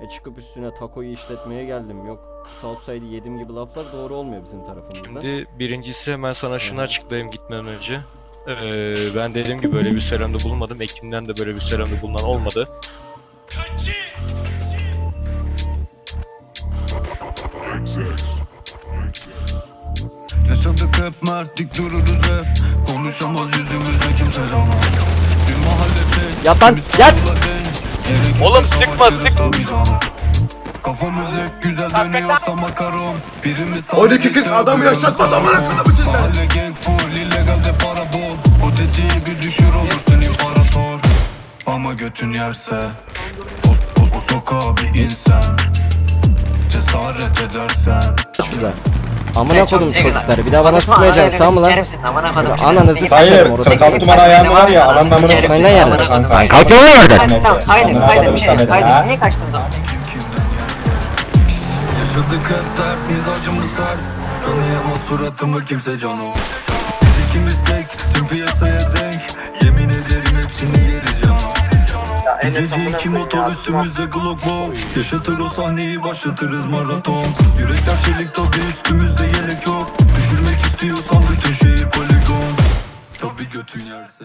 E çıkıp üstüne takoyu işletmeye geldim. Yok Southside'i yedim gibi laflar doğru olmuyor bizim tarafımızda. Şimdi birincisi hemen sana şunu açıklayayım gitmeden önce. Ee, ben dediğim gibi böyle bir selamda bulunmadım. Ekim'den de böyle bir selamda bulunan olmadı. Yaşadık hep mertlik dururuz hep Konuşamaz yüzümüzde kimse cana Bir mahalle tek Yat lan, yat! Oğlum, sıkma. Kafamız hep güzel dönüyorsa makaron. Birimiz O iki kırk adamı yaşatmaz amına koyduğum için ben. Mahalle gang full illegalde para bol. O tetiği bir düşür olursun imparator. Ama götün yerse O, o, o sokağa bir insan Cesaret edersen. Şurada. Amına kodum çocuklar. Bir daha bana sıkmayacaksın tamam mı lan? Amına kodum. Ananızı sikerim Hayır, orada. 46 numara ayağım var ya, adam ben bunu Sikerim seni, seni, yani. amına kodum. Lan kalk lan oradan. Tamam, hayır, Amına hayır, kodum bir şey ha? Niye kaçtın dostum? Kim kimden yerse Yaşadık hep dert mizacımız sert Tanıyamaz suratımı kimse cano Biz ikimiz tek tüm piyasaya denk Bir gece iki motor üstümüzde Glock wow Yaşatır o sahneyi başlatırız maraton. Yürekler çelik tabi üstümüzde yelek yok. Düşürmek istiyorsan bütün şehir poligon. Tabi götün yerse